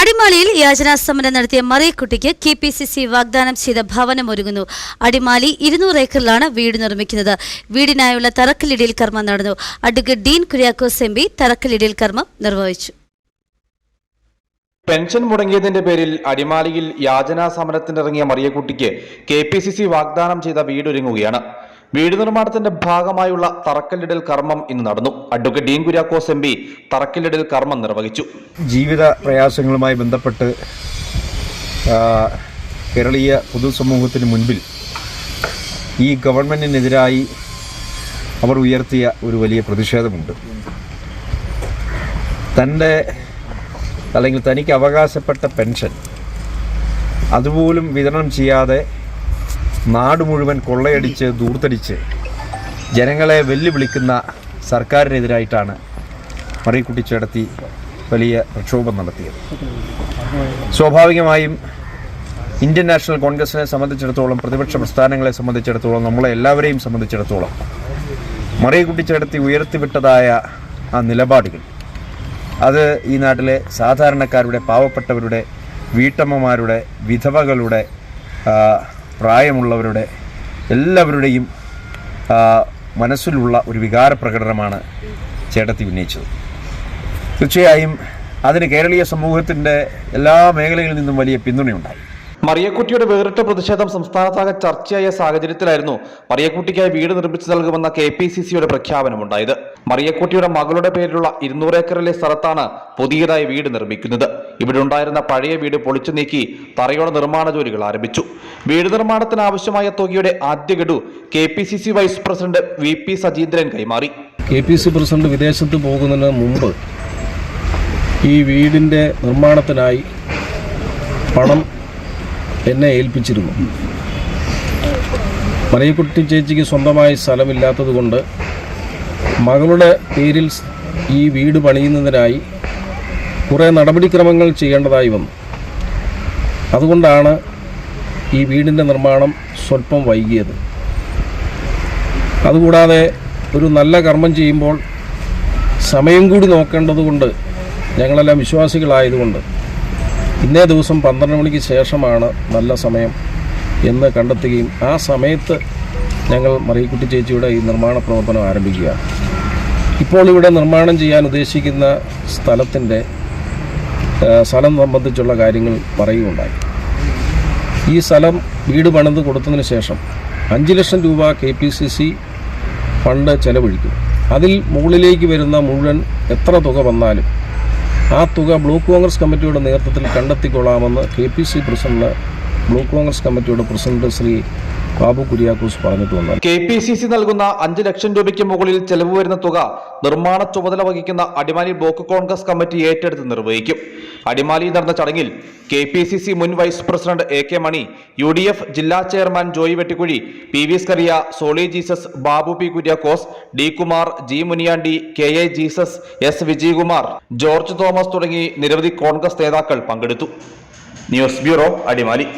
അടിമാലിയിൽ യാചനാ സമരം നടത്തിയ മറിയക്കുട്ടിക്ക് കെ പി സി സി വാഗ്ദാനം ചെയ്ത ഭവനം ഒരുങ്ങുന്നു. അടിമാലി ഇരുന്നൂറ് ഏക്കറിലാണ് വീട് നിർമ്മിക്കുന്നത്. വീടിനായുള്ള തറക്കല്ലിടിയിൽ കർമ്മം നടന്നു. Advocate Dean Kuriakose M P തറക്കല്ലിടിയിൽ കർമ്മം നിർവഹിച്ചു. പെൻഷൻ മുടങ്ങിയതിന്റെ പേരിൽ അടിമാലിയിൽ യാചനാ സമരത്തിനിറങ്ങിയ മറിയക്കുട്ടിക്ക് കെ പി സി സി വാഗ്ദാനം ചെയ്ത വീടൊരുങ്ങുകയാണ് വീട് നിർമ്മാണത്തിന്റെ ഭാഗമായുള്ള തറക്കല്ലിടൽ കർമ്മം ഇന്ന് നടന്നു. Advocate Dean Kuriakose M P തറക്കല്ലിടൽ കർമ്മം നിർവഹിച്ചു. ജീവിത പ്രയാസങ്ങളുമായി ബന്ധപ്പെട്ട് കേരളീയ പൊതുസമൂഹത്തിന് മുൻപിൽ ഈ ഗവൺമെന്റിനെതിരായി അവർ ഉയർത്തിയ ഒരു വലിയ പ്രതിഷേധമുണ്ട്. തന്റെ അല്ലെങ്കിൽ തനിക്ക് അവകാശപ്പെട്ട പെൻഷൻ അതുപോലും വിതരണം ചെയ്യാതെ നാട് മുഴുവൻ കൊള്ളയടിച്ച് ദൂർത്തടിച്ച് ജനങ്ങളെ വെല്ലുവിളിക്കുന്ന സർക്കാരിനെതിരായിട്ടാണ് മറിയക്കുട്ടി ചേടത്തി വലിയ പ്രക്ഷോഭം നടത്തിയത്. സ്വാഭാവികമായും ഇന്ത്യൻ നാഷണൽ കോൺഗ്രസിനെ സംബന്ധിച്ചിടത്തോളം പ്രതിപക്ഷ പ്രസ്ഥാനങ്ങളെ സംബന്ധിച്ചിടത്തോളം നമ്മളെ എല്ലാവരെയും സംബന്ധിച്ചിടത്തോളം മറിയക്കുട്ടി ചേടത്തി ഉയർത്തിവിട്ടതായ ആ നിലപാടുകൾ അത് ഈ നാട്ടിലെ സാധാരണക്കാരുടെ പാവപ്പെട്ടവരുടെ വീട്ടമ്മമാരുടെ വിധവകളുടെ പ്രായമുള്ളവരുടെ എല്ലാവരുടെയും മനസ്സിലുള്ള ഒരു വികാര പ്രകടനമാണ് ചേട്ടത്തി ഉന്നയിച്ചത്. തീർച്ചയായും അതിന് കേരളീയ സമൂഹത്തിന്റെ എല്ലാ മേഖലകളിൽ നിന്നും വലിയ പിന്തുണയുണ്ടായി. മറിയക്കുട്ടിയുടെ വേറിട്ട പ്രതിഷേധം സംസ്ഥാനത്താകെ ചർച്ചയായ സാഹചര്യത്തിലായിരുന്നു മറിയക്കുട്ടിക്കായി വീട് നിർമ്മിച്ചു നൽകുമെന്ന കെ പി സി സിയുടെ പ്രഖ്യാപനമുണ്ടായത്. മറിയക്കുട്ടിയുടെ മകളുടെ പേരിലുള്ള ഇരുന്നൂറ് ഏക്കറിലെ സ്ഥലത്താണ് പുതിയതായി വീട് നിർമ്മിക്കുന്നത്. ഇവിടെ ഉണ്ടായിരുന്ന പഴയ വീട് പൊളിച്ചു നീക്കി തറയോടെ നിർമ്മാണ ജോലികൾ ആരംഭിച്ചു. വീട് നിർമ്മാണത്തിന് ആവശ്യമായ തുകയുടെ ആദ്യ ഗഡു K P C C vice president V P Sajeendran കൈമാറി. കെ പി സി പ്രസിഡന്റ് വിദേശത്ത് പോകുന്നതിന് മുമ്പ് ഈ വീടിന്റെ നിർമ്മാണത്തിനായി പണം എന്നെ ഏൽപ്പിച്ചിരുന്നു. മറിയക്കുട്ടി ചേച്ചിക്ക് സ്വന്തമായി സ്ഥലമില്ലാത്തത് കൊണ്ട് മകളുടെ പേരിൽ ഈ വീട് പണിയുന്നതിനായി കുറേ നടപടിക്രമങ്ങൾ ചെയ്യേണ്ടതായി വന്നു. അതുകൊണ്ടാണ് ഈ വീടിന്റെ നിർമ്മാണം സ്വല്പം വൈകിയത്. അതുകൂടാതെ ഒരു നല്ല കർമ്മം ചെയ്യുമ്പോൾ സമയം കൂടി നോക്കേണ്ടതുകൊണ്ട് ഞങ്ങളെല്ലാം വിശ്വാസികളായതുകൊണ്ട് ഇന്നേ ദിവസം പന്ത്രണ്ട് മണിക്ക് ശേഷമാണ് നല്ല സമയം എന്ന് കണ്ടെത്തുകയും ആ സമയത്ത് ഞങ്ങൾ മറിയക്കുട്ടി ചേച്ചിയുടെ ഈ നിർമ്മാണ പ്രവർത്തനം ആരംഭിക്കുക. ഇപ്പോൾ ഇവിടെ നിർമ്മാണം ചെയ്യാൻ ഉദ്ദേശിക്കുന്ന സ്ഥലത്തിന്റെ സ്ഥലം സംബന്ധിച്ചുള്ള കാര്യങ്ങൾ പറയുകയുണ്ടായി. ഈ സ്ഥലം വീട് പണിത് കൊടുത്തതിന് ശേഷം അഞ്ച് ലക്ഷം രൂപ K P C C fund ചെലവഴിക്കും. അതിൽ മുകളിലേക്ക് വരുന്ന മുഴുവൻ എത്ര തുക വന്നാലും ആ തുക ബ്ലോക്ക് കോൺഗ്രസ് കമ്മിറ്റിയുടെ നേതൃത്വത്തിൽ കണ്ടെത്തിക്കൊള്ളാമെന്ന് K P C president block Congress കമ്മിറ്റിയുടെ പ്രസിഡന്റ് ശ്രീ ബാബു കുര്യാക്കൂസ് പറഞ്ഞിട്ട് വന്നു കെ പി സി സി നൽകുന്ന അഞ്ച് ലക്ഷം രൂപയ്ക്ക് മുകളിൽ ചെലവ് വരുന്ന തുക നിർമ്മാണ ചുമതല വഹിക്കുന്ന അടിമാലി ബ്ലോക്ക് കോൺഗ്രസ് കമ്മിറ്റി ഏറ്റെടുത്ത് നിർവഹിക്കും. അടിമാലിയിൽ നടന്ന ചടങ്ങിൽ കെ പി സി സി മുൻ vice president A K Mani U D F ജില്ലാ chairman Joy Vettikuzhy P V Scaria Soly Jesus Babu P Kuriakose D Kumar G Muniyandi K A Jesus S Vijayakumar George Thomas തുടങ്ങി നിരവധി Congress നേതാക്കൾ പങ്കെടുത്തു. News bureau Adimali.